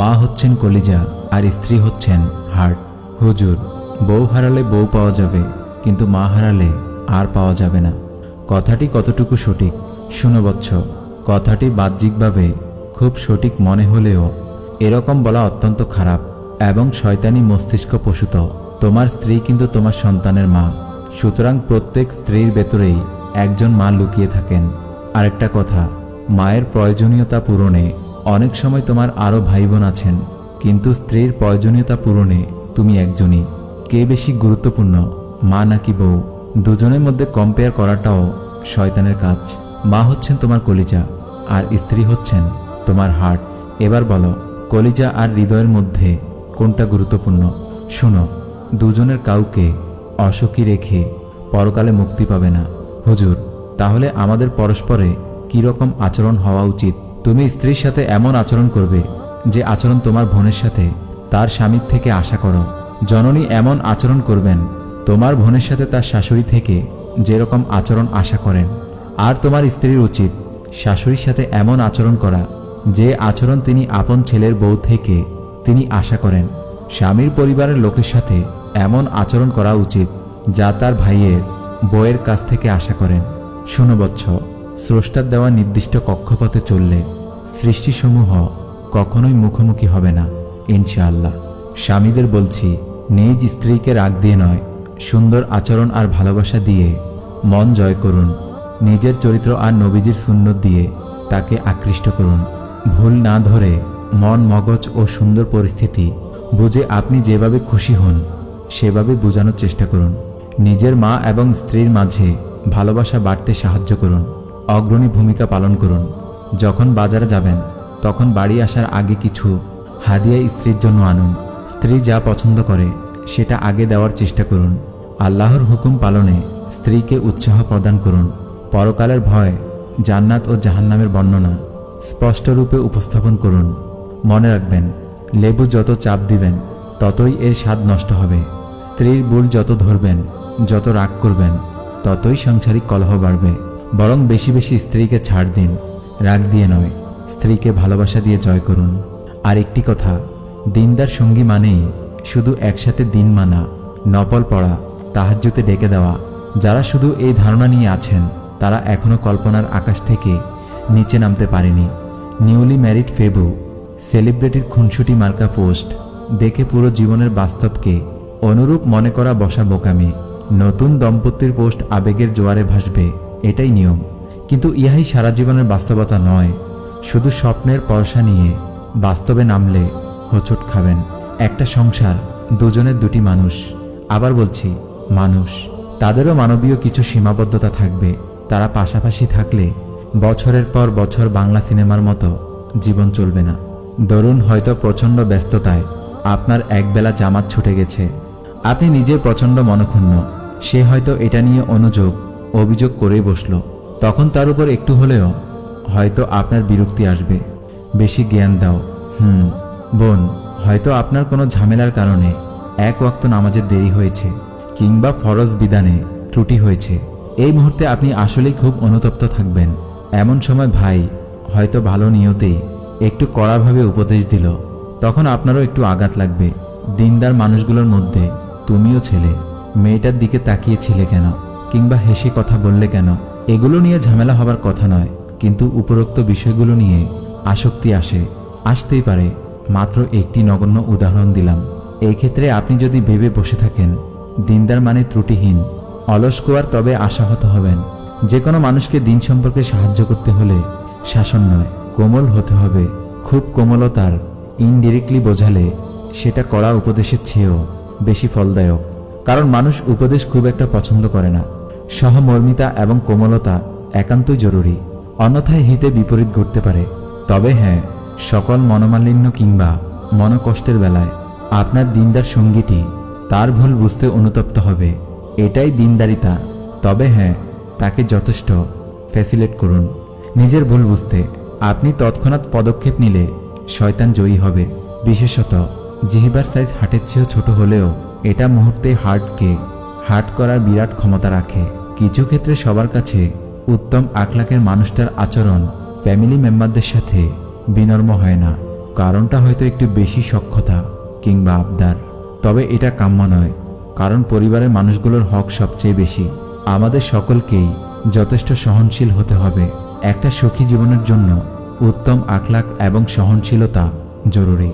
মা হচ্ছেন কলিজা আর স্ত্রী হচ্ছেন হার্ট হুজুর, বউ হারালে বউ পাওয়া যাবে, কিন্তু মা হারালে আর পাওয়া যাবে না। কথাটি কতটুকু সঠিক? শুনো বৎস, কথাটি বাহ্যিকভাবে খুব সঠিক মনে হলেও এরকম বলা অত্যন্ত খারাপ এবং শয়তানি মস্তিষ্ক পশুত তোমার স্ত্রী কিন্তু তোমার সন্তানের মা। সুতরাং প্রত্যেক স্ত্রীর ভেতরেই একজন মা লুকিয়ে থাকেন। আরেকটা কথা, মায়ের প্রয়োজনীয়তা পূরণে অনেক সময় তোমার আরও ভাই বোন আছেন, কিন্তু স্ত্রীর প্রয়োজনীয়তা পূরণে তুমি একজনই। কে বেশি গুরুত্বপূর্ণ, মা নাকি বউ? দুজনের মধ্যে কম্পেয়ার করাটাও শয়তানের কাজ। মা হচ্ছেন তোমার কলিজা, আর স্ত্রী হচ্ছেন তোমার হার্ট এবার বলো, কলিজা আর হৃদয়ের মধ্যে কোনটা গুরুত্বপূর্ণ? শুনো, দুজনের কাউকে অসুখী রেখে পরকালে মুক্তি পাবে না। হুজুর, তাহলে আমাদের পরস্পরে কীরকম আচরণ হওয়া উচিত? তুমি স্ত্রীর সাথে এমন আচরণ করবে যে আচরণ তোমার বোনের সাথে। তার স্বামীর থেকে আশা করো, জননী এমন আচরণ করবেন, তোমার বোনের সাথে তার শাশুড়ি থেকে যেরকম আচরণ আশা করেন। আর তোমার স্ত্রীর উচিত শাশুড়ির সাথে এমন আচরণ করা, যে আচরণ তিনি আপন ছেলের বউ থেকে তিনি আশা করেন। স্বামীর পরিবারের লোকের সাথে এমন আচরণ করা উচিত, যা তার ভাইয়ের বউয়ের কাছ থেকে আশা করেন। শুনো স্রষ্টার দেওয়া নির্দিষ্ট কক্ষপথে চললে সৃষ্টিসমূহ কখনোই মুখোমুখি হবে না, ইনশাআল্লাহ। স্বামীদের বলছি, নিজ স্ত্রীকে রাগ দিয়ে নয়, সুন্দর আচরণ আর ভালোবাসা দিয়ে মন জয় করুন। নিজের চরিত্র আর নবীজির সুন্নত দিয়ে তাকে আকৃষ্ট করুন। ভুল না ধরে মন মগজ ও সুন্দর পরিস্থিতি বুঝে আপনি যেভাবে খুশি হন, সেভাবে বোঝানোর চেষ্টা করুন। নিজের মা এবং স্ত্রীর মাঝে ভালোবাসা বাড়তে সাহায্য করুন। অগ্রণী ভূমিকা পালন করুন। যখন বাজারে যাবেন, তখন বাড়ি আসার আগে কিছু হাদিয়া স্ত্রীর জন্য আনুন। স্ত্রী যা পছন্দ করে, সেটা আগে দেওয়ার চেষ্টা করুন। আল্লাহর হুকুম পালনে স্ত্রীকে উৎসাহ প্রদান করুন। পরকালের ভয় জান্নাত ও জাহান্নামের বর্ণনা স্পষ্টরূপে উপস্থাপন করুন। মনে রাখবেন, লেবু যত চাপ দিবেন, ততই এর স্বাদ নষ্ট হবে। স্ত্রীর বুল যত ধরবেন, যত রাগ করবেন, ততই সাংসারিক কলহ বাড়বে। বরং বেশি বেশি স্ত্রীকে ছাড় দিন, রাগ দিয়ে নয়, স্ত্রীকে ভালোবাসা দিয়ে জয় করুন। আর একটি কথা, দিনদার সঙ্গী মানেই শুধু একসাথে দিন মানা নপল পড়া, তাহাজ্যুতে ডেকে দেওয়া। যারা শুধু এই ধারণা নিয়ে আছেন, তারা এখনও কল্পনার আকাশ থেকে নিচে নামতে পারেনি। নিউলি ম্যারিড ফেবু, সেলিব্রিটির খুনসুটি মার্কা পোস্ট, দেখে পুরো জীবনের বাস্তবকে অনুরূপ মনে করা বসা বোকামি, নতুন দম্পতির পোস্ট আবেগের জোয়ারে ভাসবে। এটাই নিয়ম। কিন্তু ইহাই সারা জীবনের বাস্তবতা নয়। শুধু স্বপ্নের পয়সা নিয়ে বাস্তবে নামলে হোঁচট খাবেন। একটা সংসার, দুজনের দুটি মানুষ। আবার বলছি, মানুষ। তাদেরও মানবীয় কিছু সীমাবদ্ধতা থাকবে। তারা পাশাপাশি থাকলে বছরের পর বছর বাংলা সিনেমার মতো জীবন চলবে না। দরুন হয়তো প্রচণ্ড ব্যস্ততায় আপনার একবেলা জামাত ছুটে গেছে। আপনি নিজে প্রচণ্ড মনক্ষুণ্ণ। সে হয়তো এটা নিয়ে অনুযোগ অভিযোগ করেই বসল। তখন তার উপর একটু হলেও হয়তো আপনার বিরক্তি আসবে। বেশি জ্ঞান দাও। হুম, বোন, হয়তো আপনার কোনো ঝামেলার কারণে এক ওয়াক্ত নামাজের দেরি হয়েছে কিংবা ফরজ বিধানে ত্রুটি হয়েছে। এই মুহূর্তে আপনি আসলেই খুব অনুতপ্ত থাকবেন। এমন সময় ভাই হয়তো ভালো নিয়তেই একটু কড়াভাবে উপদেশ দিল। তখন আপনারও একটু আঘাত লাগবে। দিনদার মানুষগুলোর মধ্যে তুমিও ছেলে। মেয়েটার দিকে তাকিয়েছিলে কেন? কিংবা হেসে কথা বললে কেন? এগুলো নিয়ে ঝামেলা হবার কথা নয়, কিন্তু উপরোক্ত বিষয়গুলো নিয়ে আসক্তি আসে। আসতেই পারে, মাত্র একটি নগণ্য উদাহরণ দিলাম। এই ক্ষেত্রে আপনি যদি ভেবে বসে থাকেন, দিনদার মানে ত্রুটিহীন, অলস কুয়ার তবে আশাহত হবেন। যে কোনো মানুষকে দিন সম্পর্কে সাহায্য করতে হলে শাসন নয়, কোমল হতে হবে। খুব কোমলতার ইনডিরেক্টলি বোঝালে সেটা কড়া উপদেশের চেয়েও বেশি ফলদায়ক। কারণ মানুষ উপদেশ খুব একটা পছন্দ করে না। সহমর্মিতা এবং কোমলতা একান্তই জরুরি। অন্যথায় হিতে বিপরীত ঘটতে পারে। তবে হ্যাঁ সকল মনোমালিন্য কিংবা মনকষ্টের বেলায় আপনার দিনদার সঙ্গীটি তার ভুল বুঝতে অনুতপ্ত হবে। এটাই দিনদারিতা। তবে হ্যাঁ তাকে যথেষ্ট ফ্যাসিলেট করুন। নিজের ভুল বুঝতে আপনি তৎক্ষণাৎ পদক্ষেপ নিলে শয়তান জয়ী হবে। বিশেষত জিহিবার সাইজ হাটের চেয়েও ছোট হলেও এটা মুহূর্তে হার্টকে হার্ট করার বিরাট ক্ষমতা রাখে। কিছু ক্ষেত্রে সবার কাছে উত্তম আখলাকের মানুষটার আচরণ ফ্যামিলি মেম্বারদের সাথে বিনর্ম হয় না। কারণটা হয়তো একটু বেশি সক্ষতা কিংবা আবদার। তবে এটা কাম্য নয়, কারণ পরিবারের মানুষগুলোর হক সবচেয়ে বেশি। আমাদের সকলকেই যথেষ্ট সহনশীল হতে হবে। একটা সুখী জীবনের জন্য উত্তম আখলাক এবং সহনশীলতা জরুরি।